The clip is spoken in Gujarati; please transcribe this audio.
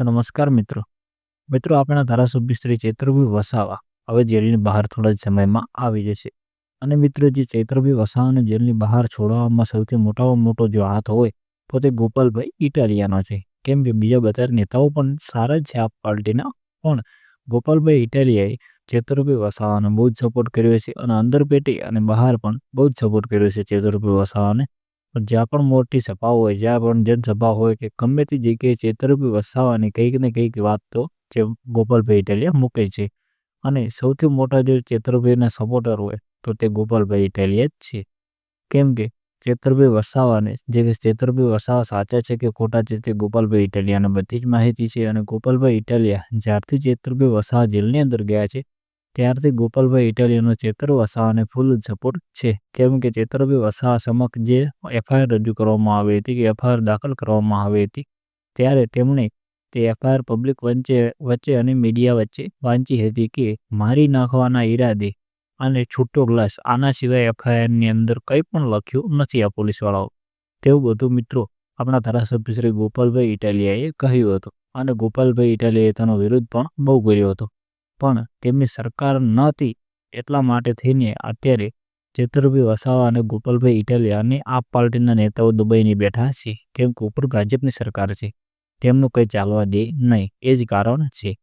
તો નમસ્કાર મિત્રો. મિત્રો, આપણા ધારાસભ્ય શ્રી ચૈત્રભી વસાવા હવે જેલની બહાર થોડા જ સમયમાં આવી જશે. અને મિત્રો, જે ચૈત્રભી વસાવાને જેલની બહાર છોડવામાં સૌથી મોટામાં મોટો જો હાથ હોય, તો તે ગોપાલભાઈ ઇટાલિયાનો છે. કેમ કે બીજા બધા નેતાઓ પણ સારા જ છે આ પાર્ટીના, પણ ગોપાલભાઈ ઇટાલિયાએ ચૈત્રભાઈ વસાવાને બહુ જ સપોર્ટ કર્યો છે. અને અંદર પેટી અને બહાર પણ બહુ જ સપોર્ટ કર્યો છે ચૈત્રભાઈ વસાવાને. પણ જ્યાં પણ મોટી સભા હોય, જ્યાં પણ જનસભા હોય કે ગમે તે જગ્યાએ ચેતરભાઈ વસાવાની કંઈક ને કંઈક વાત તો જે ગોપાલભાઈ ઇટાલિયા મૂકે છે. અને સૌથી મોટા જે ચેતરભાઈના સપોર્ટર હોય, તો તે ગોપાલભાઈ ઇટાલિયા જ છે. કેમ કે ચેતરભાઈ વસાવાને, જે ચેતરભાઈ વસાવા સાચા છે કે ખોટા છે તે ગોપાલભાઈ ઇટાલિયાને બધી જ માહિતી છે. અને ગોપાલભાઈ ઇટાલિયા જ્યારથી ચેતરભાઈ વસાવા જેલની અંદર ગયા છે ત્યારથી ગોપાલભાઈ ઇટાલિયનો ચેતર વસાવાને ફૂલ સપોર્ટ છે. કેમ કે ચેતરભાઈ વસાવા સમક્ષ જે એફઆઈઆર રજૂ કરવામાં આવી હતી કે એફઆઈઆર દાખલ કરવામાં આવી હતી, ત્યારે તેમણે તે એફઆઈઆર પબ્લિક વચ્ચે વચ્ચે અને મીડિયા વચ્ચે વાંચી હતી કે મારી નાખવાના ઈરાદે અને છૂટો ગ્લાસ આના સિવાય એફઆઈઆરની અંદર કંઈ પણ લખ્યું નથી આ પોલીસવાળાઓ. તેવું બધું મિત્રો આપણા ધારાસભ્ય શ્રી ગોપાલભાઈ ઇટાલિયાએ કહ્યું હતું અને ગોપાલભાઈ ઇટાલિયાએ તેનો વિરોધ પણ બહુ કર્યો હતો. પણ તેમની સરકાર નહોતી એટલા માટે થઈને અત્યારે ચેતરભાઈ વસાવા અને ગોપાલભાઈ ઇટાલિયાની આપ પાર્ટીના નેતાઓ દુબઈની બેઠા છે. કેમ કે ઉપર ભાજપની સરકાર છે. તેમનું કંઈ ચાલવા દે નહીં. એ જ કારણ છે.